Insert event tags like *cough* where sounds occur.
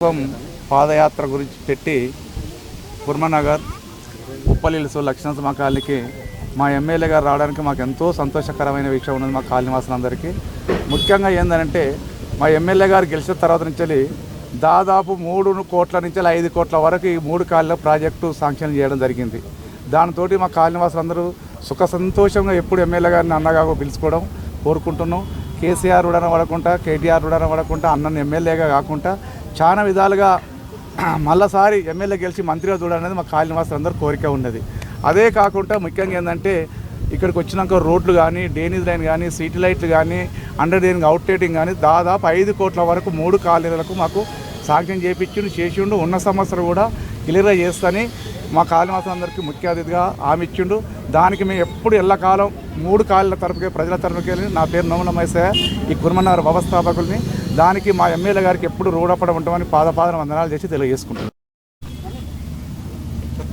ప్రభుత్వం పాదయాత్ర గురించి పెట్టి కుర్మనగర్ ఉప్పలిలుసు లక్ష్మణ మా కాలనీకి మా ఎమ్మెల్యే గారు రావడానికి మాకు ఎంతో సంతోషకరమైన విషయం ఉన్నది మా కాలనీవాసులందరికీ ముఖ్యంగా ఏంటంటే మా ఎమ్మెల్యే గారు గెలిచిన తర్వాత నుంచి దాదాపు మూడు కోట్ల నుంచి ఐదు కోట్ల వరకు ఈ మూడు కాళ్ళ ప్రాజెక్టు శాంక్షన్ చేయడం జరిగింది. దానితోటి మా కాలనీవాసులందరూ సుఖ సంతోషంగా ఎప్పుడు ఎమ్మెల్యే గారిని అన్నగా పిలుచుకోవడం కోరుకుంటున్నాం. కేసీఆర్ రుడన పడకుండా కేటీఆర్ ఉడన పడకుండా అన్నను ఎమ్మెల్యేగా కాకుండా చాలా విధాలుగా *clears throat* మళ్ళీసారి ఎమ్మెల్యే గెలిచి మంత్రిగా చూడాలనేది మా కాలనీ అందరూ కోరిక ఉన్నది. అదే కాకుండా ముఖ్యంగా ఏంటంటే ఇక్కడికి వచ్చినాక రోడ్లు కానీ డ్రైనేజ్ లైన్ కానీ సిటీ లైట్లు కానీ అండర్ డ్రైనింగ్ అవుట్ రేటింగ్ కానీ దాదాపు ఐదు కోట్ల వరకు మూడు కాలనీలకు మాకు సాంక్షన్ చేయించిండు చేసిండు. ఉన్న సమస్యలు కూడా క్లియర్గా చేస్తని మా కాళీవాసం అందరికీ ముఖ్య అతిథిగా హామీ ఇచ్చిండు. దానికి మేము ఎప్పుడు ఎల్లకాలం మూడు కాళ్ళ తరపుకే ప్రజల తరపుకే నా పేరు నోముల మైసయ్య ఈ కుర్మన్నగర్ వ్యవస్థాపకుల్ని దానికి మా ఎమ్మెల్యే గారికి ఎప్పుడు రూఢపడ ఉంటామని పాదపాదన వందనాలు చేసి తెలియజేసుకుంటాను